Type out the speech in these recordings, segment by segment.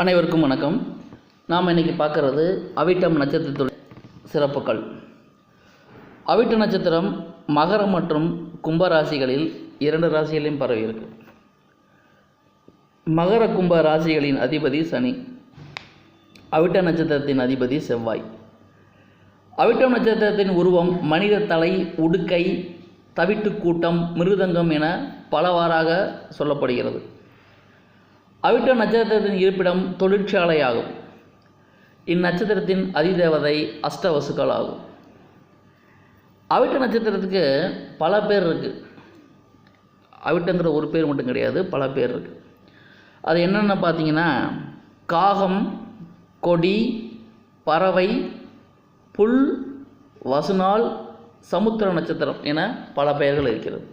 அனைவருக்கும் வணக்கம். நாம் இன்னைக்கு பார்க்குறது அவிட்டம் நட்சத்திரத்துடைய சிறப்புகள். அவிட்ட நட்சத்திரம் மகரம் மற்றும் கும்ப ராசிகளில் இரண்டு ராசிகளையும் பரவி இருக்கு. மகர கும்ப ராசிகளின் அதிபதி சனி. அவிட்ட நட்சத்திரத்தின் அதிபதி செவ்வாய். அவிட்டம் நட்சத்திரத்தின் உருவம் மனித தலை உடுக்கை தவிட்டு கூட்டம் மிருதங்கம் என பலவாறாக சொல்லப்படுகிறது. அவிட்ட நட்சத்திரத்தின் இருப்பிடம் தொழிற்சாலையாகும். இந்நட்சத்திரத்தின் அதிதேவதை அஷ்டவசுக்கள் ஆகும் அவிட்ட நட்சத்திரத்துக்கு பல பேர் இருக்குது அவிட்டங்கிற ஒரு பேர் மட்டும் கிடையாது பல பேர் இருக்குது அது என்னென்ன பார்த்தீங்கன்னா காகம் கொடி பறவை புல் வசுநாள் சமுத்திர நட்சத்திரம் என பல பெயர்கள் இருக்கிறது.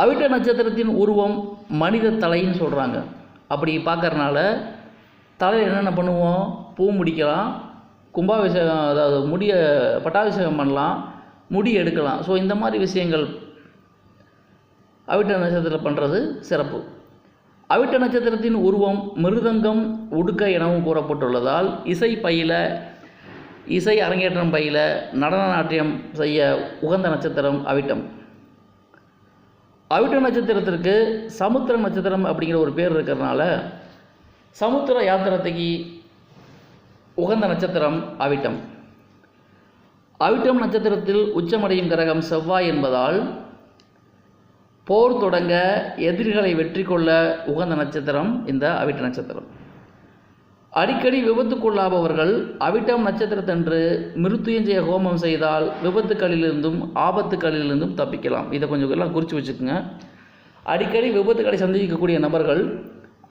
அவிட்ட நட்சத்திரத்தின் உருவம் மனித தலைன்னு சொல்கிறாங்க அப்படி பார்க்கறனால தலையில் என்னென்ன பண்ணுவோம்? பூ முடிக்கலாம். கும்பாபிஷேகம் அதாவது முடிய பட்டாபிஷேகம் பண்ணலாம். முடி எடுக்கலாம். ஸோ இந்த மாதிரி விஷயங்கள் அவிட்ட நட்சத்திரத்தில் பண்ணுறது சிறப்பு. அவிட்ட நட்சத்திரத்தின் உருவம் மிருதங்கம் உடுக்க எனவும் கூறப்பட்டுள்ளதால் இசை பயில இசை அரங்கேற்றம் பயில நடன நாட்டியம் செய்ய உகந்த நட்சத்திரம் அவிட்டம். அவிட்ட நட்சத்திரத்திற்கு சமுத்திர நட்சத்திரம் அப்படிங்கிற ஒரு பேர் இருக்கிறதுனால சமுத்திர யாத்திரத்துக்கு உகந்த நட்சத்திரம் அவிட்டம். அவிட்டம் நட்சத்திரத்தில் உச்சமடையும் கிரகம் செவ்வாய் என்பதால் போர் தொடங்க எதிரிகளை வெற்றி கொள்ள உகந்த நட்சத்திரம் இந்த அவிட்ட நட்சத்திரம். அடிக்கடி விபத்துக்குள்ளாபவர்கள் அவிட்டம் நட்சத்திரத்தன்று மிருத்துயஞ்சய ஹோமம் செய்தால் விபத்துக்களிலிருந்தும் ஆபத்துக்களிலிருந்தும் தப்பிக்கலாம். இதை கொஞ்சம் எல்லாம் குறித்து வச்சுக்கோங்க. அடிக்கடி விபத்துக்களை சந்திக்கக்கூடிய நபர்கள்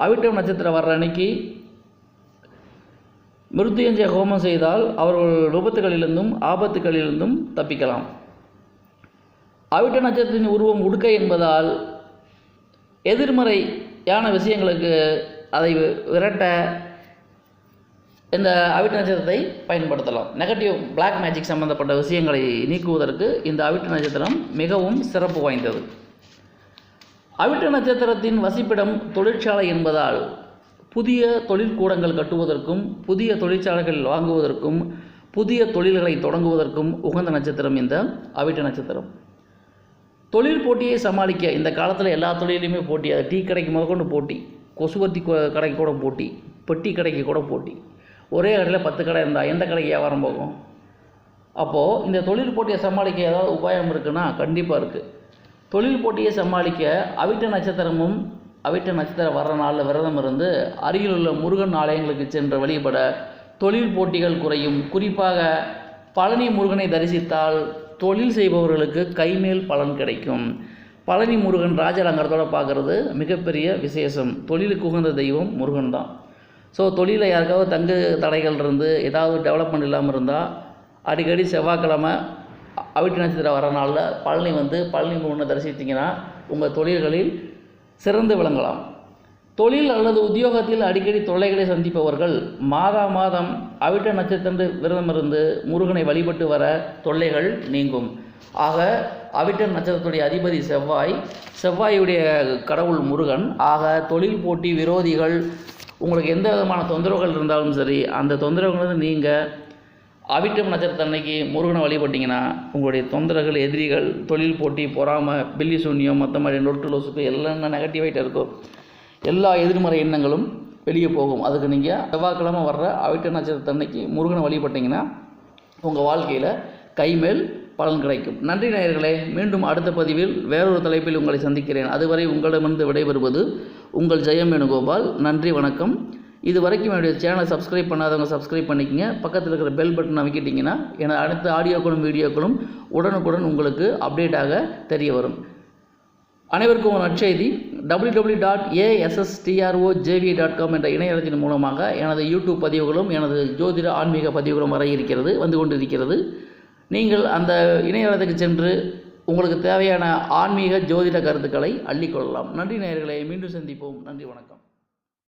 அவிட்டம் நட்சத்திரம் வர்ற அன்னைக்கு மிருத்துயஞ்சய ஹோமம் செய்தால் அவர்கள் விபத்துகளிலிருந்தும் ஆபத்துகளிலிருந்தும் தப்பிக்கலாம். அவிட்ட நட்சத்திரத்தின் உருவம் உடுக்கை என்பதால் எதிர்மறையான விஷயங்களுக்கு அதை விரட்ட இந்த அவிட்ட நட்சத்திரத்தை பயன்படுத்தலாம். நெகட்டிவ் பிளாக் மேஜிக் சம்பந்தப்பட்ட விஷயங்களை நீக்குவதற்கு இந்த அவிட்ட நட்சத்திரம் மிகவும் சிறப்பு வாய்ந்தது. அவிட்ட நட்சத்திரத்தின் வசிப்பிடம் தொழிற்சாலை என்பதால் புதிய தொழிற்கூடங்கள் கட்டுவதற்கும் புதிய தொழிற்சாலைகள் வாங்குவதற்கும் புதிய தொழில்களை தொடங்குவதற்கும் உகந்த நட்சத்திரம் இந்த அவிட்ட நட்சத்திரம் தொழில் போட்டியை சமாளிக்க இந்த காலத்தில் எல்லா தொழிலையுமே போட்டி. அது டீ கடைக்கு முதற்கொண்டு போட்டி கொசுவர்த்தி கடைக்கு கூட போட்டி பெட்டி கடைக்கு கூட போட்டி. ஒரே கடையில் பத்து கடை இருந்தால் எந்த கடைக்கு வியாபாரம் போகும்? அப்போது இந்த தொழில் போட்டியை சமாளிக்க ஏதாவது உபாயம் இருக்குன்னா கண்டிப்பாக இருக்குது தொழில் போட்டியை சமாளிக்க அவிட்ட நட்சத்திரமும் அவிட்ட நட்சத்திரம் வர்ற நாளில் விரதம் இருந்து அருகில் உள்ள முருகன் ஆலயங்களுக்கு சென்று வழிபட தொழில் போட்டிகள் குறையும். குறிப்பாக பழனி முருகனை தரிசித்தால் தொழில் செய்பவர்களுக்கு கைமேல் பலன் கிடைக்கும். பழனி முருகன் ராஜலங்கரத்தோடு பார்க்குறது மிகப்பெரிய விசேஷம். தொழிலுக்கு உகந்த தெய்வம் முருகன் தான். ஸோ தொழிலில் யாருக்காவது தங்கு தடைகள் இருந்து ஏதாவது டெவலப்மெண்ட் இல்லாமல் இருந்தால் அடிக்கடி செவ்வாய்க்கிழமை அவிட்டு நட்சத்திரம் வர நாளில் பழனி வந்து பழனி முருகனை தரிசித்தீங்கன்னா உங்கள் தொழில்களில் சிறந்து விளங்கலாம். தொழில் அல்லது உத்தியோகத்தில் அடிக்கடி தொல்லைகளை சந்திப்பவர்கள் மாதா மாதம் அவிட்ட நட்சத்திரந்து விரதமிருந்து முருகனை வழிபட்டு வர தொல்லைகள் நீங்கும். ஆக அவிட்ட நட்சத்திரத்துடைய அதிபதி செவ்வாய் செவ்வாயுடைய கடவுள் முருகன். ஆக தொழில் போட்டி விரோதிகள் உங்களுக்கு எந்த விதமான தொந்தரவுகள் இருந்தாலும் சரி அந்த தொந்தரவுகள் நீங்கள் அவிட்டம் நட்சத்திரத்தை அன்னைக்கு முருகனை வழிபட்டிங்கன்னா உங்களுடைய தொந்தரவுகள் எதிரிகள் தொழில் போட்டி பொறாமல் பில்லி சூன்யம் மற்ற மாதிரி நொட்டு லொசுக்கு எல்லாம் நெகட்டிவாகிட்ட இருக்கும். எல்லா எதிர்மறை எண்ணங்களும் வெளியே போகும். அதுக்கு நீங்கள் செவ்வாய்க்கிழமை வர்ற அவிட்ட நட்சத்திரத்தை அன்னைக்கு முருகனை வழிபட்டிங்கன்னா உங்கள் வாழ்க்கையில் கைமேல் பலன் கிடைக்கும். நன்றி நேயர்களே மீண்டும் அடுத்த பதிவில் வேறொரு தலைப்பில் உங்களை சந்திக்கிறேன். அதுவரை உங்களிடமிருந்து விடைபெறுவது உங்கள் ஜெயம் வேணுகோபால். நன்றி வணக்கம். இது வரைக்கும் என்னுடைய சேனலை சப்ஸ்கிரைப் பண்ணாதவங்க சப்ஸ்கிரைப் பண்ணிக்கங்க. பக்கத்தில் இருக்கிற பெல் பட்டன் அமைக்கிட்டிங்கன்னா எனது அடுத்த ஆடியோக்களும் வீடியோக்களும் உடனுக்குடன் உங்களுக்கு அப்டேட்டாக தெரிய வரும். அனைவருக்கும் ஒரு நற்செய்தி. W W dot ASSTRO JV dot com என்ற இணையதளத்தின் மூலமாக எனது யூடியூப் பதிவுகளும் எனது ஜோதிட ஆன்மீக பதிவுகளும் வர இருக்கிறது வந்து கொண்டிருக்கிறது. நீங்கள் அந்த இணையதளத்துக்கு சென்று உங்களுக்கு தேவையான ஆன்மீக ஜோதிட கருத்துக்களை அள்ளிக்கொள்ளலாம் நன்றி நேயர்களை மீண்டும் சந்திப்போம். நன்றி வணக்கம்.